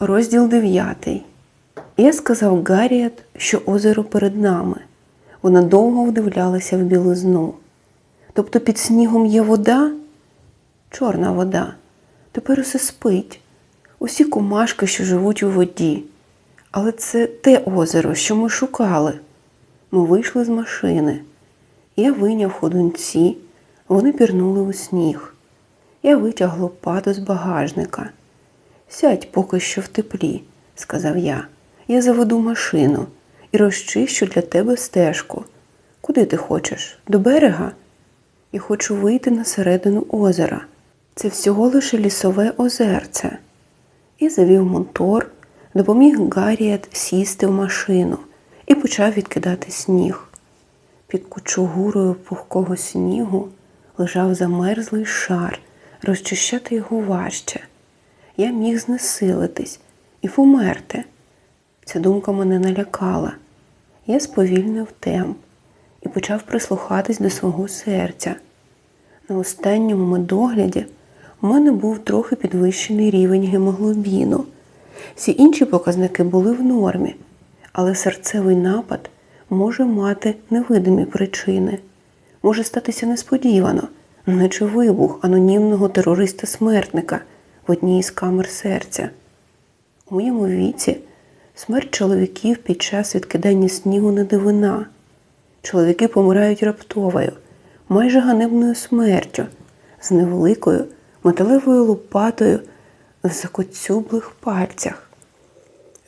Розділ 9. Я сказав Гарріет, що озеро перед нами. Вона довго вдивлялася в білизну. Тобто під снігом є вода? Чорна вода. Тепер усе спить. Усі комашки, що живуть у воді. Але це те озеро, що ми шукали. Ми вийшли з машини. Я вийняв ходунці, вони пірнули у сніг. Я витяг лопату з багажника. Сядь поки що в теплі, сказав я. Я заведу машину і розчищу для тебе стежку. Куди ти хочеш? До берега? Я хочу вийти на середину озера. Це всього лише лісове озерце. І завів мотор, допоміг Гарріет сісти в машину і почав відкидати сніг. Під кучугурою пухкого снігу лежав замерзлий шар, розчищати його важче. Я міг знесилитись і померти. Ця думка мене налякала. Я сповільнив темп і почав прислухатись до свого серця. На останньому медогляді у мене був трохи підвищений рівень гемоглобіну. Всі інші показники були в нормі, але серцевий напад може мати невидимі причини. Може статися несподівано, наче вибух анонімного терориста-смертника в одній із камер серця. У моєму віці смерть чоловіків під час відкидання снігу не дивина. Чоловіки помирають раптовою, майже ганебною смертю, з невеликою металевою лопатою в закоцюблих пальцях.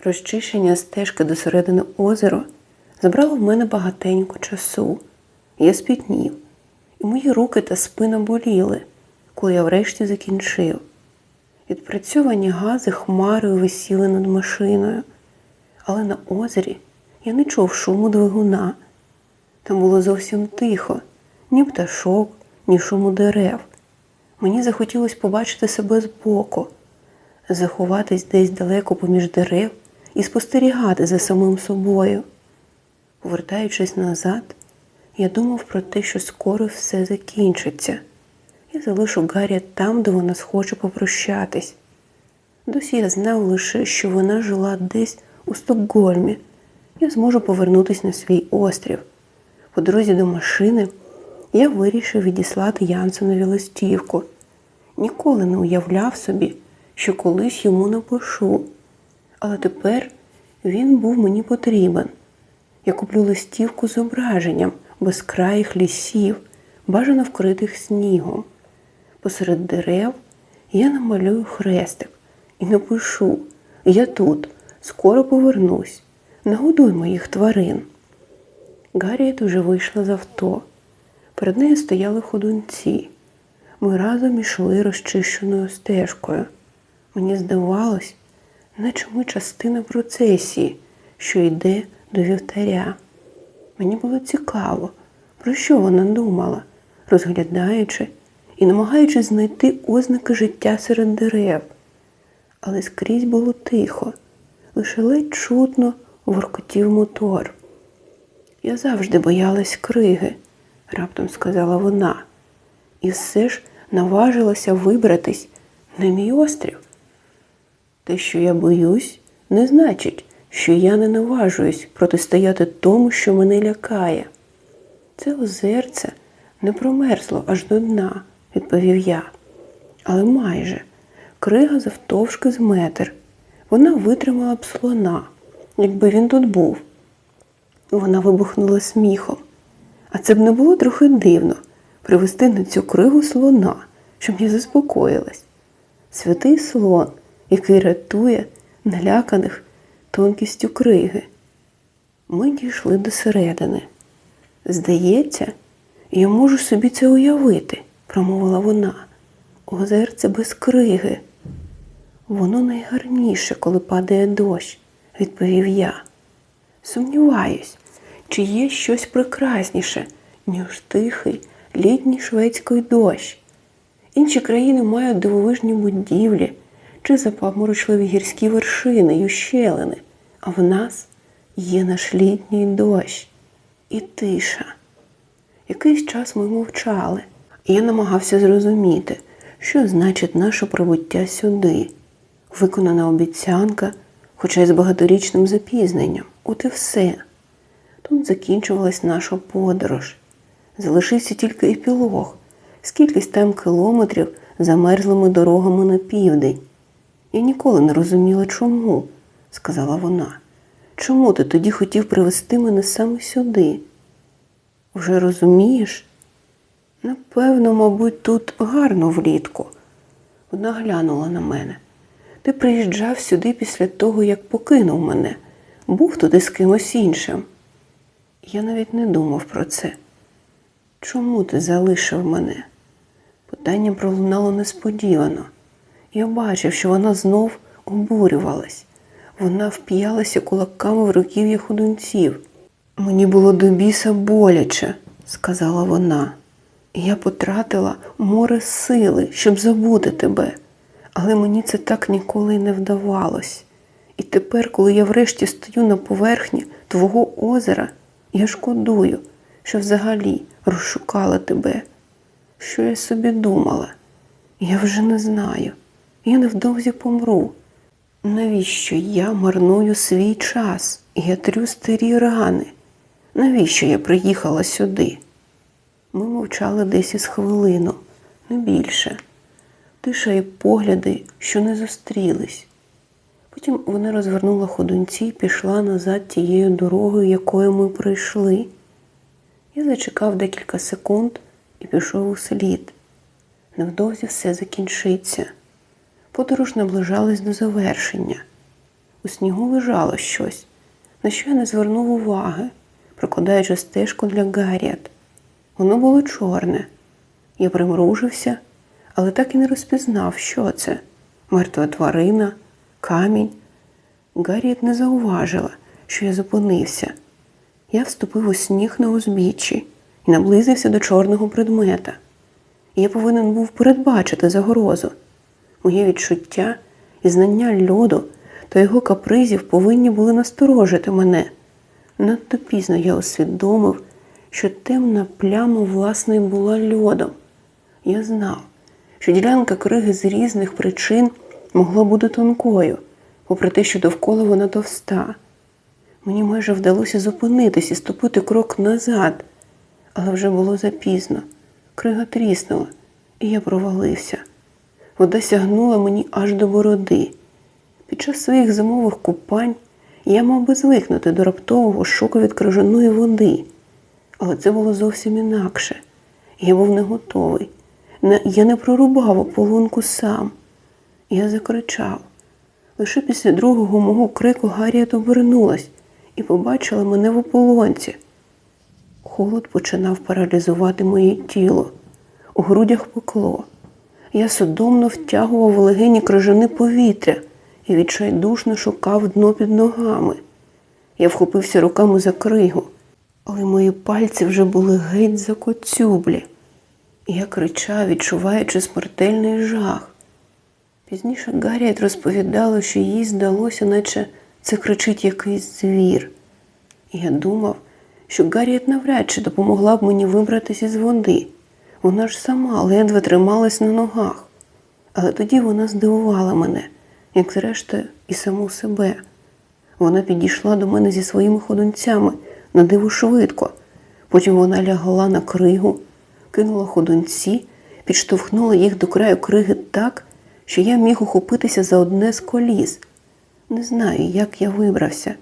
Розчищення стежки до середини озера забрало в мене багатенько часу. Я спітнів, і мої руки та спина боліли, коли я врешті закінчив. Відпрацьовані гази хмарою висіли над машиною, але на озері я не чув шуму двигуна. Там було зовсім тихо, ні пташок, ні шуму дерев. Мені захотілося побачити себе збоку, заховатись десь далеко поміж дерев і спостерігати за самим собою. Повертаючись назад, я думав про те, що скоро все закінчиться. Я залишу Гаррі там, де вона схоче попрощатись. Досі я знав лише, що вона жила десь у Стокгольмі. Я зможу повернутися на свій острів. По дорозі до машини я вирішив відіслати Янсенові листівку. Ніколи не уявляв собі, що колись йому напишу. Але тепер він був мені потрібен. Я куплю листівку з зображенням безкраїх лісів, бажано вкритих снігом. Посеред дерев я намалюю хрестик і напишу Я тут, скоро повернусь, нагодуй моїх тварин. Гарріет уже вийшла з авто. Перед нею стояли ходунці. Ми разом ішли розчищеною стежкою. Мені здавалось, наче ми частина процесії, що йде до вівтаря. Мені було цікаво, про що вона думала, розглядаючи і намагаючись знайти ознаки життя серед дерев. Але скрізь було тихо, лише ледь чутно воркотів мотор. Я завжди боялась криги, раптом сказала вона, і все ж наважилася вибратись на мій острів. Те, що я боюсь, не значить, що я не наважуюсь протистояти тому, що мене лякає. Це озерце не промерзло аж до дна, відповів я. Але майже крига завтовшки з метр. Вона витримала б слона, якби він тут був. Вона вибухнула сміхом. А це б не було трохи дивно привести на цю кригу слона, щоб я заспокоїлась. Святий слон, який рятує наляканих тонкістю криги. Ми дійшли до середини. Здається, я можу собі це уявити, промовила вона. Озерце без криги. Воно найгарніше, коли падає дощ, відповів я. Сумніваюсь, чи є щось прекрасніше, ніж тихий літній шведський дощ. Інші країни мають дивовижні будівлі чи запаморочливі гірські вершини й ущелини, а в нас є наш літній дощ і тиша. Якийсь час ми мовчали, я намагався зрозуміти, що значить наше прибуття сюди. виконана обіцянка, хоча й з багаторічним запізненням. От і все. Тут закінчувалась наша подорож. Залишився тільки епілог, скількись там кілометрів замерзлими дорогами на південь. Я ніколи не розуміла, чому, сказала вона. Чому ти тоді хотів привезти мене саме сюди? Вже розумієш? Напевно, мабуть, тут гарно влітку. Вона глянула на мене. Ти приїжджав сюди після того, як покинув мене, був туди з кимось іншим. Я навіть не думав про це. Чому ти залишив мене? Питання пролунало несподівано. Я бачив, що вона знов обурювалась. Вона вп'ялася кулаками в руків'я худунців. Мені було до біса боляче, сказала вона. Я потратила море сили, щоб забути тебе, але мені це так ніколи й не вдавалось. І тепер, коли я врешті стою на поверхні твого озера, я шкодую, що взагалі розшукала тебе. Що я собі думала? Я вже не знаю. Я невдовзі помру. Навіщо я марную свій час? Я трю старі рани. Навіщо я приїхала сюди? Ми мовчали десь із хвилину, не більше. Тиша і погляди, що не зустрілись. Потім вона розвернула ходунці і пішла назад тією дорогою, якою ми прийшли. Я зачекав декілька секунд і пішов у слід. Невдовзі все закінчиться. Подорож наближалась до завершення. У снігу лежало щось, на що я не звернув уваги, прокладаючи стежку для Гарріат. Воно було чорне. Я примружився, але так і не розпізнав, що це мертва тварина, камінь. Гарріат не зауважила, що я зупинився. Я вступив у сніг на узбіччі і наблизився до чорного предмета. Я повинен був передбачити загрозу. Моє відчуття і знання льоду та його капризів повинні були насторожити мене. Надто пізно я усвідомив, що темна пляма, власне, й була льодом. Я знав, що ділянка криги з різних причин могла бути тонкою, попри те, що довкола вона товста. Мені майже вдалося зупинитись і ступити крок назад, але вже було запізно. Крига тріснула, і я провалився. Вода сягнула мені аж до бороди. Під час своїх зимових купань я мав би звикнути до раптового шоку від крижаної води, але це було зовсім інакше. Я був не готовий. Я не прорубав ополонку сам. Я закричав. Лише після другого мого крику Гарріет обернулась і побачила мене в ополонці. Холод починав паралізувати моє тіло. У грудях пекло. Я судомно втягував легені крижане повітря і відчайдушно шукав дно під ногами. Я вхопився руками за кригу, але мої пальці вже були геть закоцюблі. Я кричав, відчуваючи смертельний жах. Пізніше Гарріет розповідала, що їй здалося, наче це кричить якийсь звір. Я думав, що Гарріет навряд чи допомогла б мені вибратися з води. Вона ж сама ледве трималась на ногах. Але тоді вона здивувала мене, як зрештою і саму себе. Вона підійшла до мене зі своїми ходунцями на диво швидко. Потім вона лягла на кригу, кинула ходунці, підштовхнула їх до краю криги так, що я міг ухопитися за одне з коліс. Не знаю, як я вибрався.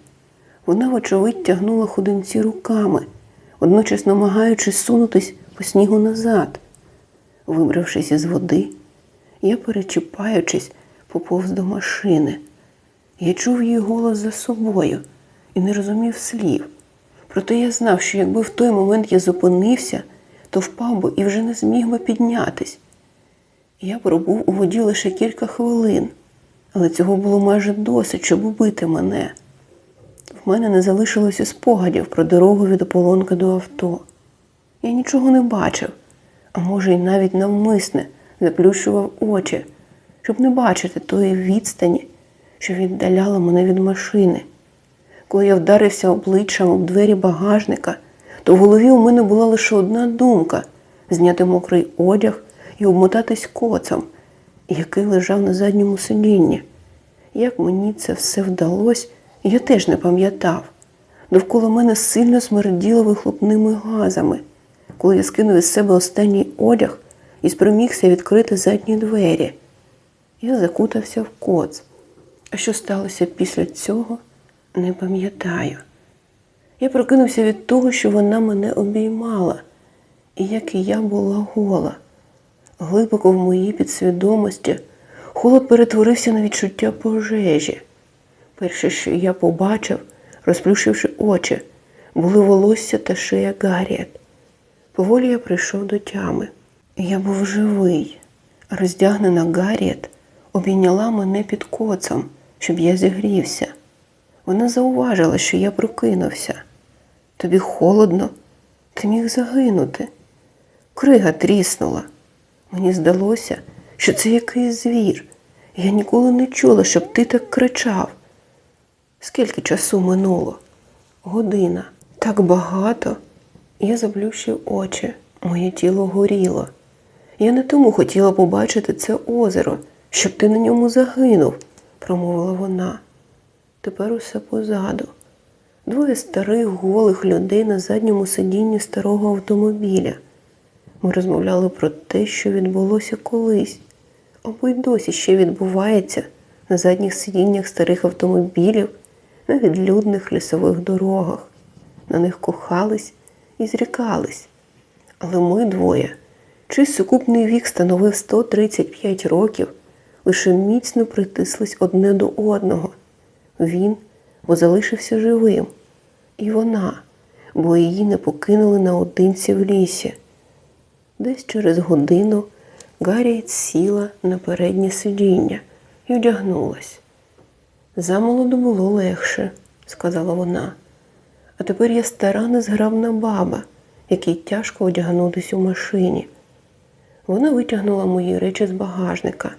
Вона, вочевидь, тягнула ходунці руками, одночас намагаючись сунутись по снігу назад. Вибравшись із води, я, перечіпаючись, поповз до машини. Я чув її голос за собою і не розумів слів. Проте я знав, що якби в той момент я зупинився, то впав би і вже не зміг би піднятись. Я пробув у воді лише кілька хвилин, але цього було майже досить, щоб убити мене. В мене не залишилося спогадів про дорогу від ополонки до авто. Я нічого не бачив, а може, й навіть навмисне заплющував очі, щоб не бачити тої відстані, що віддаляла мене від машини. Коли я вдарився обличчям об двері багажника, то в голові у мене була лише одна думка зняти мокрий одяг і обмотатись коцом, який лежав на задньому сидінні. Як мені це все вдалося, я теж не пам'ятав. Довкола мене сильно смерділо вихлопними газами, коли я скинув із себе останній одяг і спромігся відкрити задні двері. Я закутався в коц. А що сталося після цього, не пам'ятаю. Я прокинувся від того, що вона мене обіймала, і як і я була гола. Глибоко в моїй підсвідомості холод перетворився на відчуття пожежі. Перше, що я побачив, розплющивши очі, були волосся та шия Гарріет. Поволі я прийшов до тями. Я був живий. Роздягнена Гарріет обійняла мене під коцом, щоб я зігрівся. Вона зауважила, що я прокинувся. Тобі холодно, ти міг загинути. Крига тріснула. Мені здалося, що це якийсь звір. Я ніколи не чула, щоб ти так кричав. Скільки часу минуло? Година. Так багато. Я заплющив очі, моє тіло горіло. Я не тому хотіла побачити це озеро, щоб ти на ньому загинув, промовила вона. Тепер усе позаду. Двоє старих голих людей на задньому сидінні старого автомобіля. Ми розмовляли про те, що відбулося колись, або й досі ще відбувається на задніх сидіннях старих автомобілів на відлюдних лісових дорогах. На них кохались і зрікались. Але ми двоє, чий сукупний вік становив 135 років, лише міцно притислись одне до одного. Він, бо залишився живим, і вона, бо її не покинули наодинці в лісі. Десь через годину Гарріет сіла на переднє сидіння і одягнулась. Замолоду було легше, сказала вона. А тепер я стара незграбна баба, якій тяжко одягнутись у машині. Вона витягнула мої речі з багажника.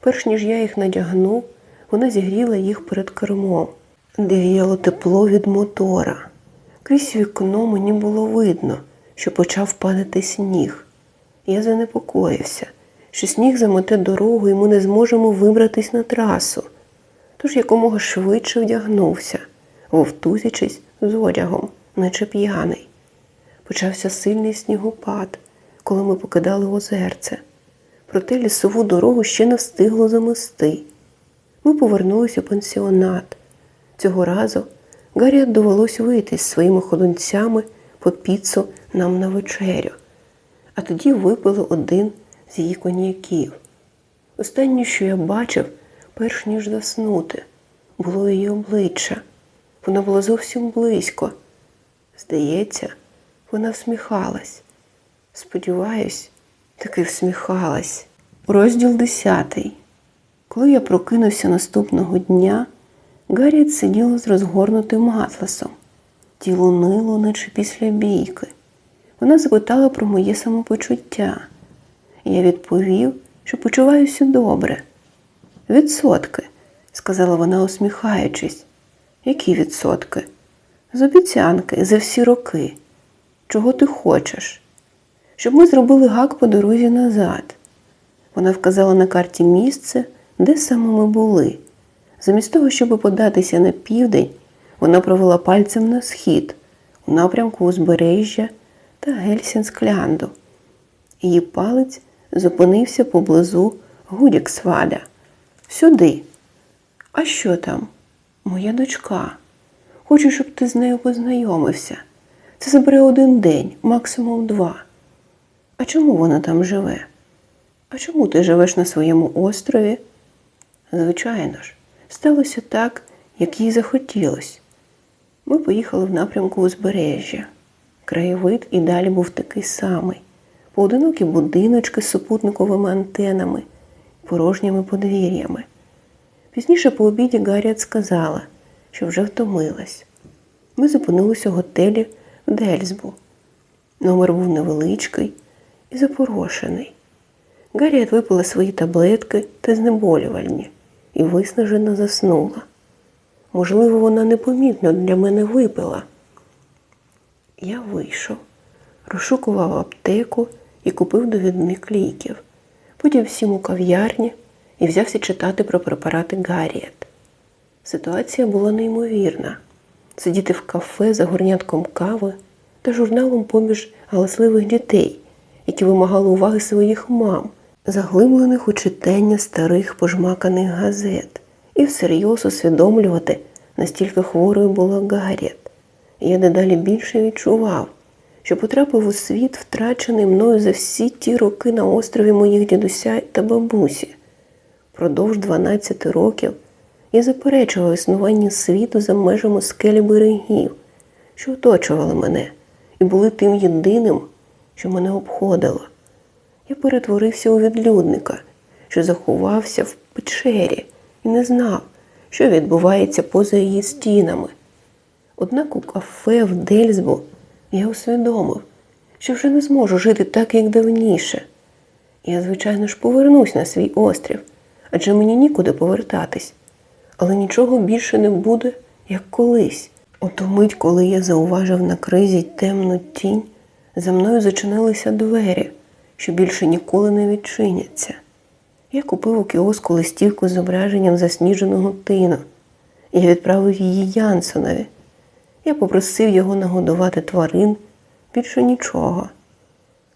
Перш ніж я їх надягнув, вона зігріла їх перед кермом, де віяло тепло від мотора. Крізь вікно мені було видно, що почав падати сніг. Я занепокоївся, що сніг замете дорогу і ми не зможемо вибратись на трасу. Тож якомога швидше вдягнувся, вовтузячись з одягом, наче п'яний. Почався сильний снігопад, коли ми покидали озерце. Проте лісову дорогу ще не встигло замести. Ми повернулися у пансіонат. Цього разу Гарріат довелось вийти з своїми ходунцями по піцу нам на вечерю, а тоді випили один з її коньяків. Останнє, що я бачив, перш ніж заснути, було її обличчя. Воно було зовсім близько. Здається, вона всміхалась. Сподіваюсь, таки всміхалась. Розділ десятий. Коли я прокинувся наступного дня, Гарріет сиділа з розгорнутим атласом. Тіло нило, наче після бійки. Вона запитала про моє самопочуття. Я відповів, що почуваюся добре. Відсотки, сказала вона, усміхаючись. Які відсотки? З обіцянки за всі роки. Чого ти хочеш? Щоб ми зробили гак по дорозі назад. Вона вказала на карті місце, де саме ми були. Замість того, щоб податися на південь, вона провела пальцем на схід, у напрямку узбережжя та Гельсінсклянду. Її палець зупинився поблизу Гудіксваля. Сюди. А що там? Моя дочка. Хочу, щоб ти з нею познайомився. Це забере один день, максимум два. А чому вона там живе? А чому ти живеш на своєму острові? Звичайно ж, сталося так, як їй захотілось. Ми поїхали в напрямку узбережжя. Краєвид і далі був такий самий. Поодинокі будиночки з супутниковими антенами, порожніми подвір'ями. Пізніше по обіді Гарріат сказала, що вже втомилась. Ми зупинилися в готелі в Дельсбу. Номер був невеличкий і запорошений. Гарріат випила свої таблетки та знеболювальні і виснажено заснула. Можливо, вона непомітно для мене випила. Я вийшов, розшукував аптеку і купив довідник ліків. Потім сім у кав'ярні і взявся читати про препарати Гарріет. Ситуація була неймовірна. Сидіти в кафе за горнятком кави та журналом поміж галасливих дітей, які вимагали уваги своїх мам, заглиблених у читання старих пожмаканих газет, і всерйоз усвідомлювати, настільки хворою була Гарріет. І я дедалі більше відчував, що потрапив у світ, втрачений мною за всі ті роки на острові моїх дідуся та бабусі. Продовж 12 років я заперечував існування світу за межами скелі берегів, що оточували мене, і були тим єдиним, що мене обходило. Я перетворився у відлюдника, що заховався в печері і не знав, що відбувається поза її стінами. Однак у кафе в Дельсбу я усвідомив, що вже не зможу жити так, як давніше. Я, звичайно ж, повернусь на свій острів, адже мені нікуди повертатись. Але нічого більше не буде, як колись. Ото мить, коли я зауважив на кризі темну тінь, за мною зачинилися двері, що більше ніколи не відчиняться. Я купив у кіоску листівку з зображенням засніженого тину. Я відправив її Янсонові. Я попросив його нагодувати тварин більше нічого.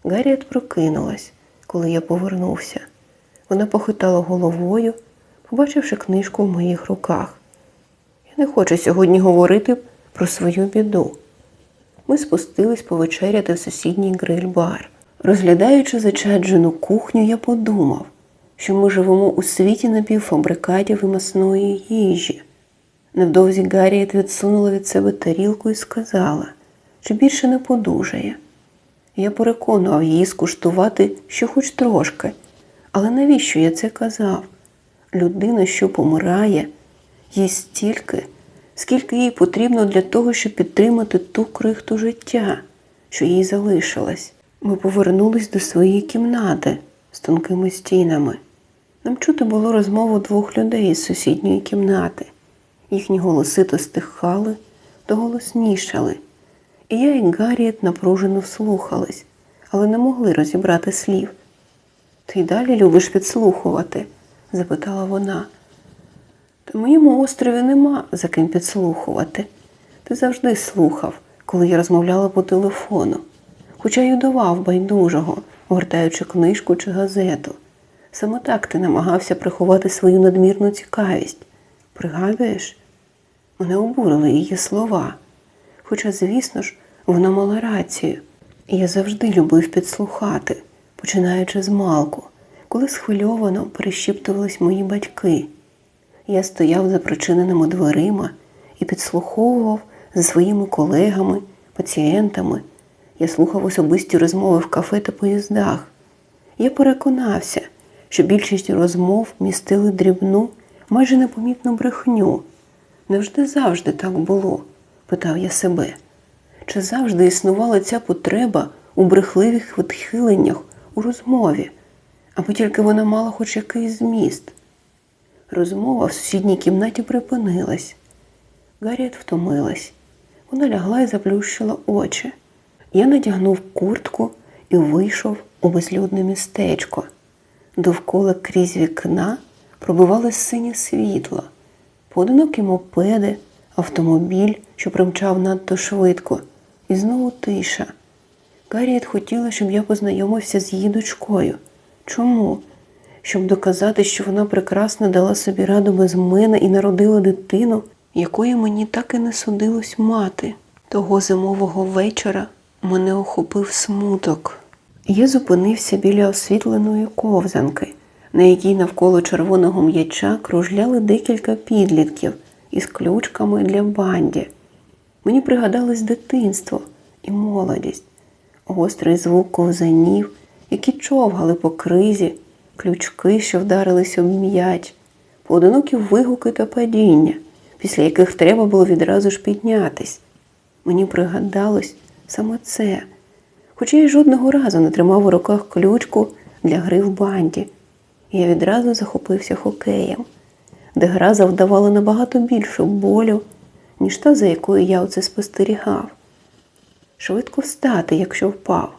Гарріет прокинулась, коли я повернувся. Вона похитала головою, побачивши книжку в моїх руках. Я не хочу сьогодні говорити про свою біду. Ми спустились повечеряти в сусідній гриль-бар. Розглядаючи зачаджену кухню, я подумав, що ми живемо у світі напівфабрикатів і масної їжі. Невдовзі Гарріет відсунула від себе тарілку і сказала, що більше не подужає. Я переконував її скуштувати що хоч трошки, але навіщо я це казав? Людина, що помирає, їсть стільки, скільки їй потрібно для того, щоб підтримати ту крихту життя, що їй залишилась. Ми повернулись до своєї кімнати з тонкими стінами. Нам чути було розмову двох людей із сусідньої кімнати. Їхні голоси то стихали, то голоснішали. І я і Гарріет напружено вслухались, але не могли розібрати слів. Ти й далі любиш підслухувати? запитала вона. Та моєму острові нема за ким підслухувати. Ти завжди слухав, коли я розмовляла по телефону, хоча й удавав байдужого, гортаючи книжку чи газету. Саме так ти намагався приховати свою надмірну цікавість. Пригадуєш? Мене обурили її слова. Хоча, звісно ж, вона мала рацію. Я завжди любив підслухати, починаючи з малку, коли схвильовано перешіптувались мої батьки. Я стояв за причиненими дверима і підслуховував за своїми колегами, пацієнтами. Я слухав особисті розмови в кафе та поїздах. Я переконався, що більшість розмов містили дрібну, майже непомітну брехню. Невжди завжди так було? питав я себе. Чи завжди існувала ця потреба у брехливих відхиленнях у розмові, або тільки вона мала хоч якийсь зміст? Розмова в сусідній кімнаті припинилась. Гарріет втомилась. Вона лягла і заплющила очі. Я надягнув куртку і вийшов у безлюдне містечко. Довкола крізь вікна пробивалось синє світло, поодинокі мопеди, автомобіль, що примчав надто швидко, і знову тиша. Гарріет хотіла, щоб я познайомився з її дочкою. Чому? Щоб доказати, що вона прекрасно дала собі раду без мене і народила дитину, якої мені так і не судилось мати. Того зимового вечора мене охопив смуток. Я зупинився біля освітленої ковзанки, на якій навколо червоного м'яча кружляли декілька підлітків із ключками для банді. Мені пригадалось дитинство і молодість, гострий звук ковзанів, які човгали по кризі, ключки, що вдарились об м'яч, поодинокі вигуки та падіння, після яких треба було відразу ж піднятись. Мені пригадалось саме це. Хоча я жодного разу не тримав у руках ключку для гри в банді. Я відразу захопився хокеєм, де гра завдавала набагато більше болю, ніж та, за якою я оце спостерігав. Швидко встати, якщо впав.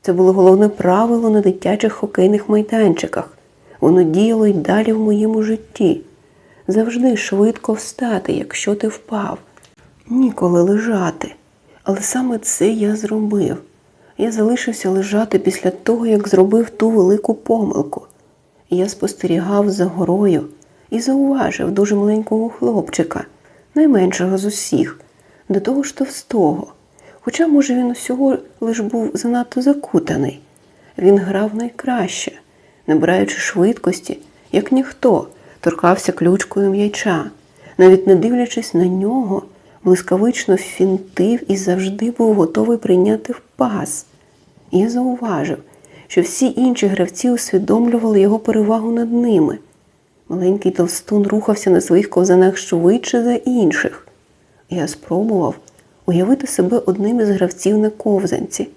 Це було головне правило на дитячих хокейних майданчиках, Воно діяло й далі в моєму житті. Завжди швидко встати, якщо ти впав. Ніколи лежати. Але саме це я зробив. Я залишився лежати після того, як зробив ту велику помилку. Я спостерігав за горою і зауважив дуже маленького хлопчика, найменшого з усіх, до того ж товстого. Хоча, може, він усього лиш був занадто закутаний. Він грав найкраще, набираючи швидкості, як ніхто, торкався ключкою м'яча, навіть не дивлячись на нього, блискавично фінтив і завжди був готовий прийняти в пас. Я зауважив, що всі інші гравці усвідомлювали його перевагу над ними. Маленький товстун рухався на своїх ковзанах швидше за інших. Я спробував уявити себе одним із гравців на ковзанці.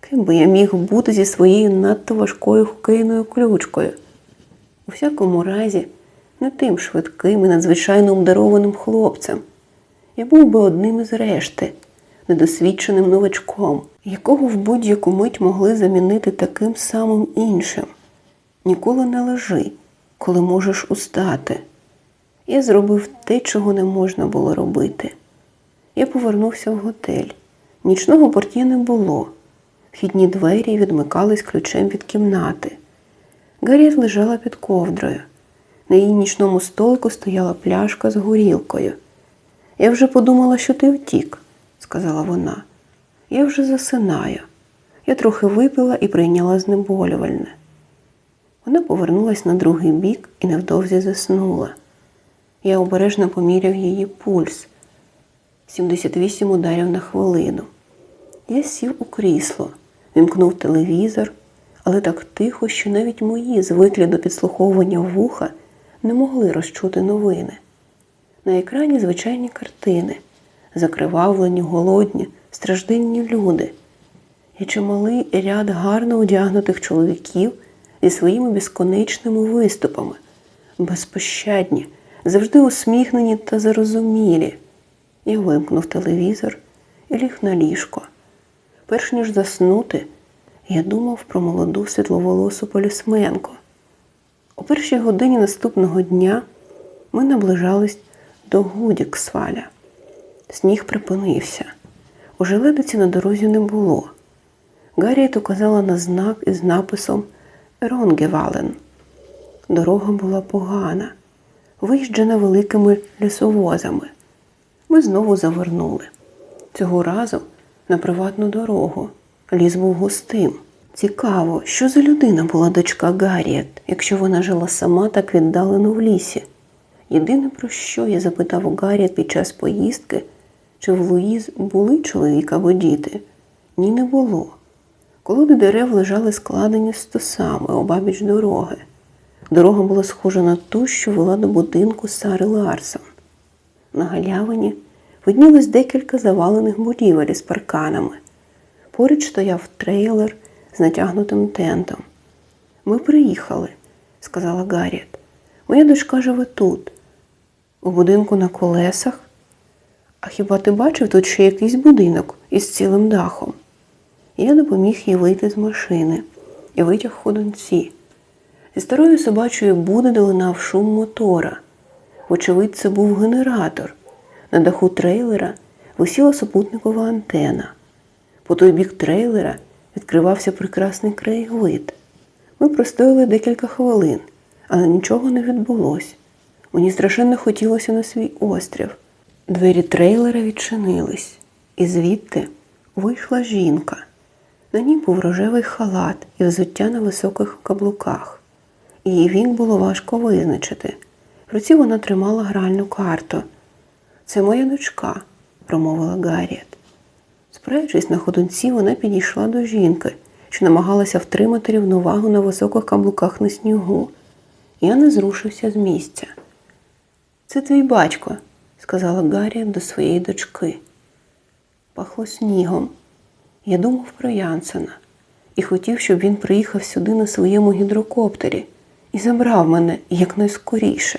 Ким би я міг бути зі своєю надто важкою хокейною ключкою? У всякому разі, не тим швидким і надзвичайно обдарованим хлопцем. Я був би одним із решти, недосвідченим новачком, якого в будь-яку мить могли замінити таким самим іншим. Ніколи не лежи, коли можеш устати. Я зробив те, чого не можна було робити. Я повернувся в готель. Нічного портє не було. Вхідні двері відмикались ключем від кімнати. Гарріет лежала під ковдрою. На її нічному столику стояла пляшка з горілкою. Я вже подумала, що ти втік, сказала вона. Я вже засинаю. Я трохи випила і прийняла знеболювальне. Вона повернулась на другий бік і невдовзі заснула. Я обережно поміряв її пульс 78 ударів на хвилину. Я сів у крісло, вімкнув телевізор, але так тихо, що навіть мої звиклі до підслуховування вуха не могли розчути новини. На екрані звичайні картини, закривавлені, голодні, стражденні люди і чималий ряд гарно одягнутих чоловіків зі своїми безконечними виступами, безпощадні, завжди усміхнені та зарозумілі. Я вимкнув телевізор і ліг на ліжко. Перш ніж заснути, я думав про молоду світловолосу полісменку. У першій годині наступного дня ми наближались до Гудіксваля. Сніг припинився. Уже ледиці на дорозі не було. Гарріет указала на знак із написом Ронгевален. Дорога була погана, виїжджена великими лісовозами. Ми знову завернули. Цього разу на приватну дорогу. Ліс був густим. Цікаво, що за людина була дочка Гарріет, якщо вона жила сама так віддалено в лісі. Єдине про що я запитав у Гарріет під час поїздки, чи в Луїз були чоловік або діти? Ні, не було. Колоди дерев лежали складені стосами обабіч дороги. Дорога була схожа на ту, що вела до будинку Сари Ларсон. На галявині виднілось декілька завалених будівель із парканами. Поруч стояв трейлер з натягнутим тентом. Ми приїхали, сказала Гарріет. Моя дочка живе тут, у будинку на колесах. А хіба ти бачив тут ще якийсь будинок із цілим дахом? Я допоміг їй вийти з машини і витяг ходунці. Зі старої собачої буди долинав шум мотора. Вочевидь, це був генератор. На даху трейлера висіла супутникова антена. По той бік трейлера відкривався прекрасний краєвид. Ми простояли декілька хвилин, але нічого не відбулось. Мені страшенно хотілося на свій острів. Двері трейлера відчинились, і звідти вийшла жінка. На ній був рожевий халат і взуття на високих каблуках. Її вік було важко визначити. В руці вона тримала гральну карту. Це моя дочка, промовила Гарріет. Спираючись на ходунці, вона підійшла до жінки, що намагалася втримати рівновагу на високих каблуках на снігу. Я не зрушився з місця. Це твій батько, сказала Гаррі до своєї дочки. Пахло снігом. Я думав про Янсена і хотів, щоб він приїхав сюди на своєму гідрокоптері і забрав мене якнайскоріше.